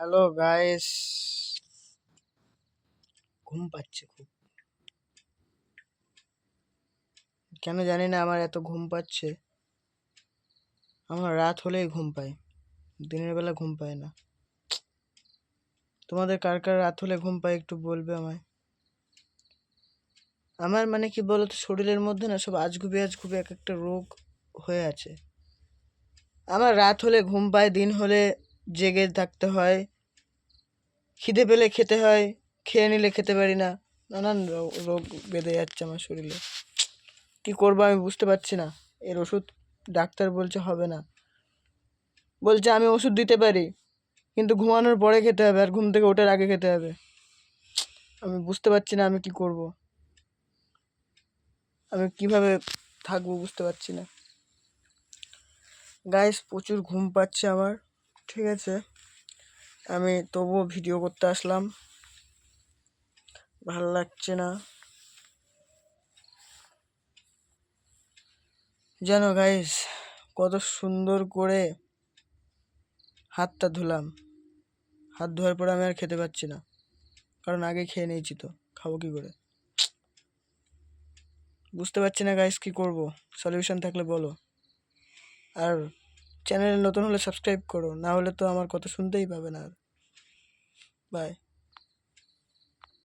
Hello guys ঘুম পাচ্ছে খুব। কেন জানি না আমার এত ঘুম পাচ্ছে। আমার রাত হলেই ঘুম পায়। দিনের বেলা ঘুম পায় না। তোমাদের কার কার রাত হলে ঘুম পায় একটু বলবে আমায়? আমার মানে কি বলতো, শরীরের মধ্যে না সব আজগুবি আজগুবি এক একটা রোগ হয়ে আছে। আমার রাত হলে ঘুম পায়, দিন হলে জেগে থাকতে হয়। খিদে পেলে খেতে হয়, খেয়ে নিলে খেতে পারি না। নানান রোগ বেঁধে যাচ্ছে আমার শরীরে। কি করব আমি বুঝতে পারছি না। এর ওষুধ ডাক্তার বলছে হবে না। বলছে আমি ওষুধ দিতে পারি, কিন্তু ঘুমানোর পরে খেতে হবে আর ঘুম থেকে ওঠার আগে খেতে হবে। আমি বুঝতে পারছি না আমি কি করব। আমি কীভাবে থাকব বুঝতে পারছি না। গাইস প্রচুর ঘুম পাচ্ছে আমার। ঠিক আছে। আমি তবুও ভিডিও করতে আসলাম। ভালো লাগছে না। জানো গাইস কত সুন্দর করে হাতটা ধুলাম। হাত ধোয়ার পরে আমি আর খেতে পাচ্ছি না। কারণ আগে খেয়ে নিয়েছি তো, খাব কি করে? বুঝতে পারছি না গাইস কি করব। সলিউশন থাকলে বলো। আর চ্যানেল নতুন হলে সাবস্ক্রাইব করো, না হলে তো আমার কথা শুনতেই পাবে না আর। বাই